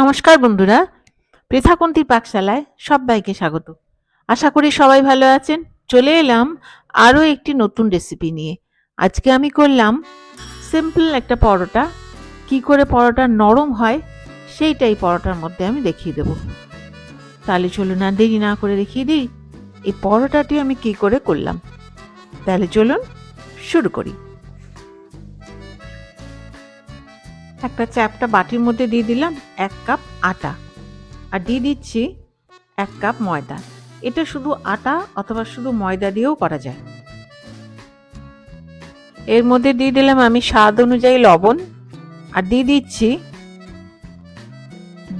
নমস্কার বন্ধুরা পৃথাকুন্তির পাকশালায় সবাইকে স্বাগত। আশা করি সবাই ভালো আছেন। চলে এলাম আরও একটি নতুন রেসিপি নিয়ে। আজকে আমি করলাম সিম্পল একটা পরোটা। কি করে পরোটা নরম হয় সেইটাই পরোটার মধ্যে আমি দেখিয়ে দেব। তাহলে চলুন না দেরি না করে দেখিয়ে দিই, এই পরোটাটি আমি কি করে করলাম। তাহলে চলুন শুরু করি। একটা চ্যাপটা বাটির মধ্যে দিয়ে দিলাম এক কাপ আটা। আর দিয়ে দিচ্ছি এক কাপ ময়দা। এটা শুধু আটা অথবা শুধু ময়দা দিয়েও করা যায়। এর মধ্যে দিয়ে দিলাম আমি স্বাদ অনুযায়ী লবণ। আর দিয়ে দিচ্ছি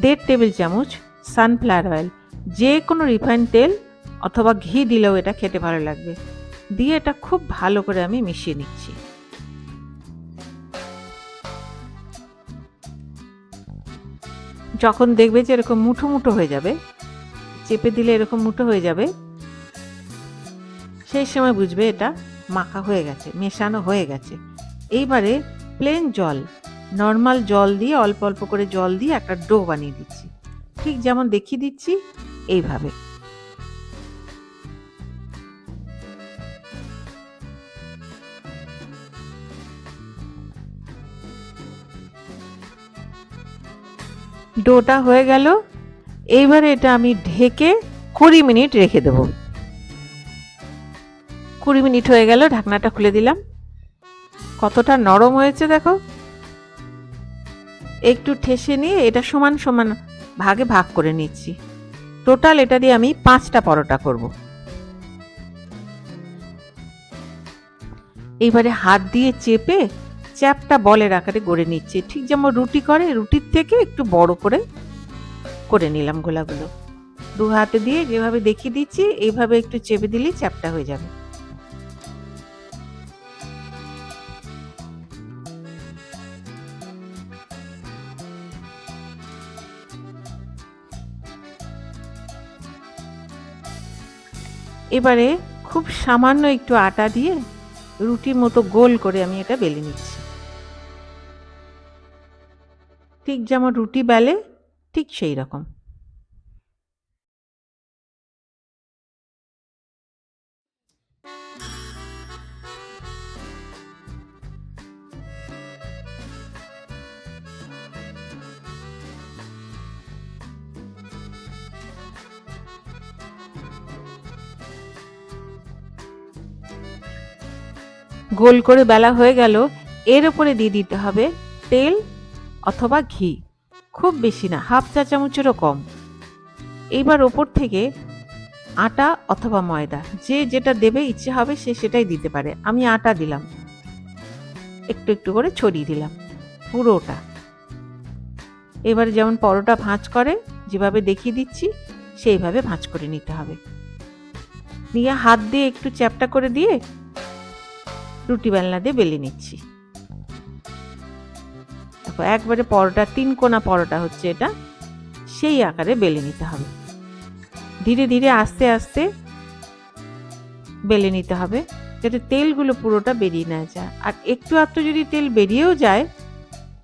দেড় টেবিল চামচ সানফ্লাওয়ার অয়েল। যে কোনো রিফাইন তেল অথবা ঘি দিলেও এটা খেতে ভালো লাগবে। দিয়ে এটা খুব ভালো করে আমি মিশিয়ে নিচ্ছি। যখন দেখবে যে এরকম মুঠো মুঠো হয়ে যাবে, চেপে দিলে এরকম মুঠো হয়ে যাবে, সেই সময় বুঝবে এটা মাখা হয়ে গেছে, মেশানো হয়ে গেছে। এইবারে প্লেন জল নর্মাল জল দিয়ে, অল্প অল্প করে জল দিয়ে একটা ডো বানিয়ে দিচ্ছি। ঠিক যেমন দেখিয়ে দিচ্ছি, এইভাবে। ডোটা হয়ে গেল। এইবারে এটা আমি ঢেকে কুড়ি মিনিট রেখে দেব। কুড়ি মিনিট হয়ে গেল, ঢাকনাটা খুলে দিলাম। কতটা নরম হয়েছে দেখো। একটু ঠেসে নিয়ে এটা সমান সমান ভাগে ভাগ করে নিচ্ছি। টোটাল এটা দিয়ে আমি পাঁচটা পরোটা করব। এইবারে হাত দিয়ে চেপে চ্যাপটা বলের আকারে গড়ে নিচ্ছি। ঠিক যেমন রুটি করে, রুটির থেকে একটু বড় করে করে নিলাম গোলাগুলো। দু হাতে দিয়ে যেভাবে দেখিয়ে দিচ্ছি এইভাবে একটু চেপে দিলেই চ্যাপটা হয়ে যাবে। এবারে খুব সামান্য একটু আটা দিয়ে রুটির মতো গোল করে আমি এটা বেলে নিচ্ছি। ঠিক যেমন রুটি বেলে, ঠিক সেই রকম। গোল করে বেলা হয়ে গেল, এর উপরে দিয়ে দিতে হবে তেল অথবা ঘি। খুব বেশি না, হাফ চা চামচেরও কম। এইবার ওপর থেকে আটা অথবা ময়দা, যে যেটা দেবে ইচ্ছে হবে সে সেটাই দিতে পারে। আমি আটা দিলাম। একটু একটু করে ছড়িয়ে দিলাম, পুরোটা। এবারে যেমন পরোটা ভাঁজ করে, যেভাবে দেখিয়ে দিচ্ছি, সেইভাবে ভাঁজ করে নিতে হবে। নিয়ে হাত দিয়ে একটু চ্যাপটা করে দিয়ে রুটি বেলনা দিয়ে বেলে নিচ্ছি। দেখো, একবারে পরোটা, তিন কোনা পরোটা হচ্ছে এটা। সেই আকারে বেলে নিতে হবে। ধীরে ধীরে আস্তে আস্তে বেলে নিতে হবে, যাতে তেলগুলো পুরোটা বেরিয়ে না যায়। আর একটু আধটু যদি তেল বেরিয়েও যায়,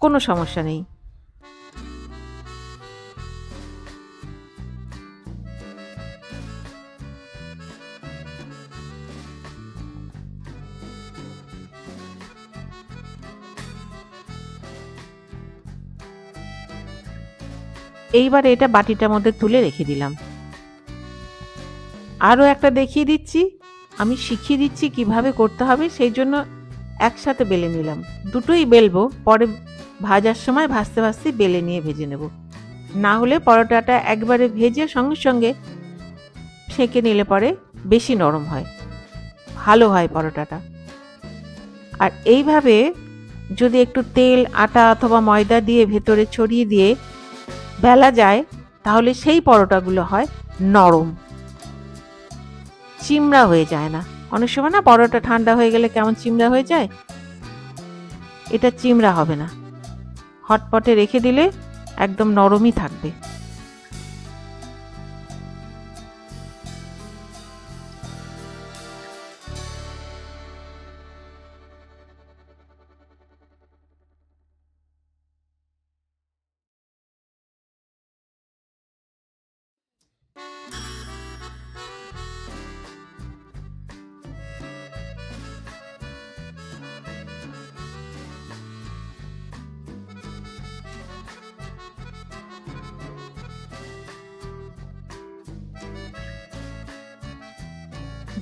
কোনো সমস্যা নেই। এইবার এটা বাটিটার মধ্যে তুলে রেখে দিলাম। আরও একটা দেখিয়ে দিচ্ছি। আমি শিখিয়ে দিচ্ছি কীভাবে করতে হবে, সেই জন্য একসাথে বেলে নিলাম। দুটোই বেলবো, পরে ভাজার সময় ভাজতে ভাজতে বেলে নিয়ে ভেজে নেব। না হলে পরোটাটা একবারে ভেজে সঙ্গে সঙ্গে সেঁকে নিলে পরে বেশি নরম হয়, ভালো হয় পরোটাটা। আর এইভাবে যদি একটু তেল, আটা অথবা ময়দা দিয়ে ভেতরে ছড়িয়ে দিয়ে বেলা যায়, তাহলে সেই পরোটাগুলো হয় নরম। চিমড়া হয়ে যায় না। অনেক সময় না পরোটা ঠান্ডা হয়ে গেলে কেমন চিমড়া হয়ে যায়? এটা চিমড়া হবে না। হটপটে রেখে দিলে একদম নরমই থাকবে।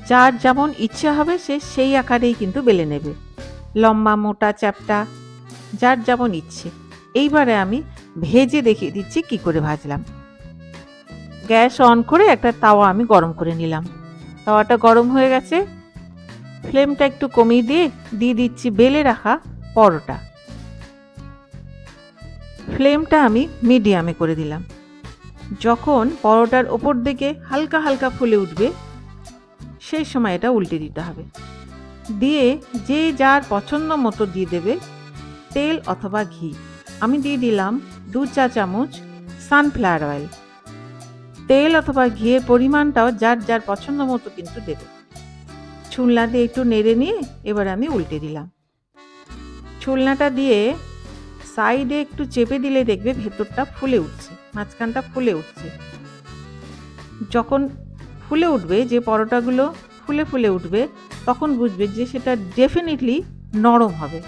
যার যেমন ইচ্ছে হবে সে সেই আকারেই কিন্তু বেলে নেবে। লম্বা, মোটা, চ্যাপটা, যার যেমন ইচ্ছে। এইবারে আমি ভেজে দেখিয়ে দিচ্ছি কি করে ভাজলাম। গ্যাস অন করে একটা তাওয়া আমি গরম করে নিলাম। তাওয়াটা গরম হয়ে গেছে। ফ্লেমটা একটু কমিয়ে দিয়ে দিয়ে দিচ্ছি বেলে রাখা পরোটা। ফ্লেমটা আমি মিডিয়ামে করে দিলাম। যখন পরোটার ওপর দিকে হালকা হালকা ফুলে উঠবে সেই সময় এটা উল্টে দিতে হবে। দিয়ে যে যার পছন্দ মতো দিয়ে দেবে, তেল অথবা ঘি। আমি দিয়ে দিলাম দু চা চামচ সানফ্লাওয়ার অয়েল তেল অথবা ঘিয়ের পরিমাণটাও যার যার পছন্দ মতো কিন্তু দেবে। ছুলনা দিয়ে একটু নেড়ে নিয়ে এবার আমি উল্টে দিলাম। ছুলনাটা দিয়ে সাইডে একটু চেপে দিলে দেখবে ভেতরটা ফুলে উঠছে, মাঝখানটা ফুলে উঠছে। যখন ফুলে উঠবে, যে পরোটাগুলো ফুলে ফুলে উঠবে, তখন বুঝবে যে সেটা ডেফিনেটলি নরম হবে।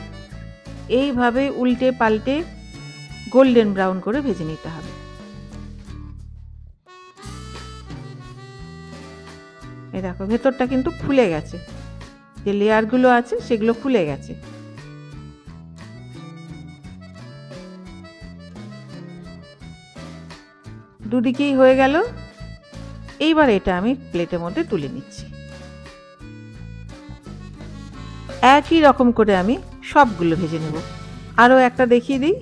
এইভাবে উল্টে পাল্টে গোল্ডেন ব্রাউন করে ভেজে নিতে হবে। এই দেখো, ভেতরটা কিন্তু ফুলে গেছে। যে লেয়ারগুলো আছে, সেগুলো ফুলে গেছে। দুদিকেই হয়ে গেল। এইবার এটা আমি প্লেটের মধ্যে তুলে নিচ্ছি। একই রকম করে আমি সবগুলো ভেজে নেব। আরও একটা দেখিয়ে দিই।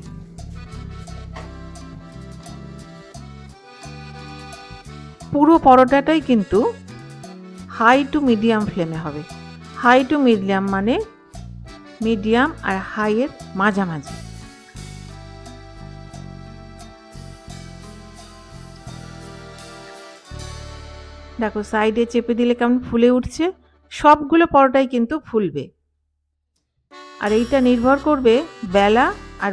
পুরো পরোটাটাই কিন্তু হাই টু মিডিয়াম ফ্লেমে হবে। হাই টু মিডিয়াম মানে মিডিয়াম আর হাইয়ের মাঝামাঝি। দেখো সাইডে চেপে দিলে কেমন ফুলে উঠছে? সবগুলো পরোটাই কিন্তু ফুলবে। আর এইটা নির্ভর করবে বেলা আর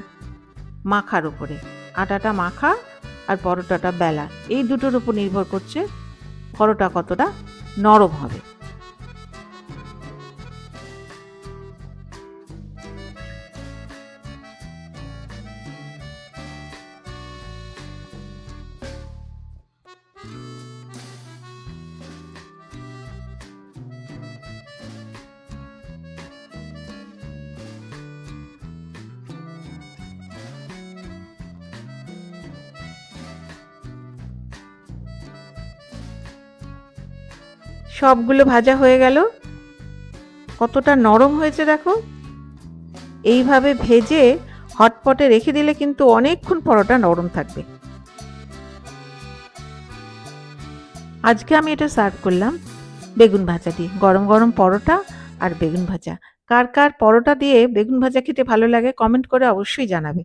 মাখার উপরে। আটাটা মাখা আর পরোটাটা বেলা। এই দুটোর উপর নির্ভর করছে পরোটা কতটা নরম হবে। সবগুলো ভাজা হয়ে গেল। কতটা নরম হয়েছে দেখো। এইভাবে ভেজে হটপটে রেখে দিলে কিন্তু অনেকক্ষণ পরোটা নরম থাকবে। আজকে আমি এটা সার্ভ করলাম বেগুন ভাজা দিয়ে। গরম গরম পরোটা আর বেগুন ভাজা। কার কার পরোটা দিয়ে বেগুন ভাজা খেতে ভালো লাগে কমেন্ট করে অবশ্যই জানাবে।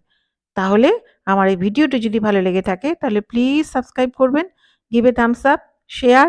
তাহলে আমার এই ভিডিওটি যদি ভালো লেগে থাকে তাহলে প্লিজ সাবস্ক্রাইব করবেন give a thumbs up share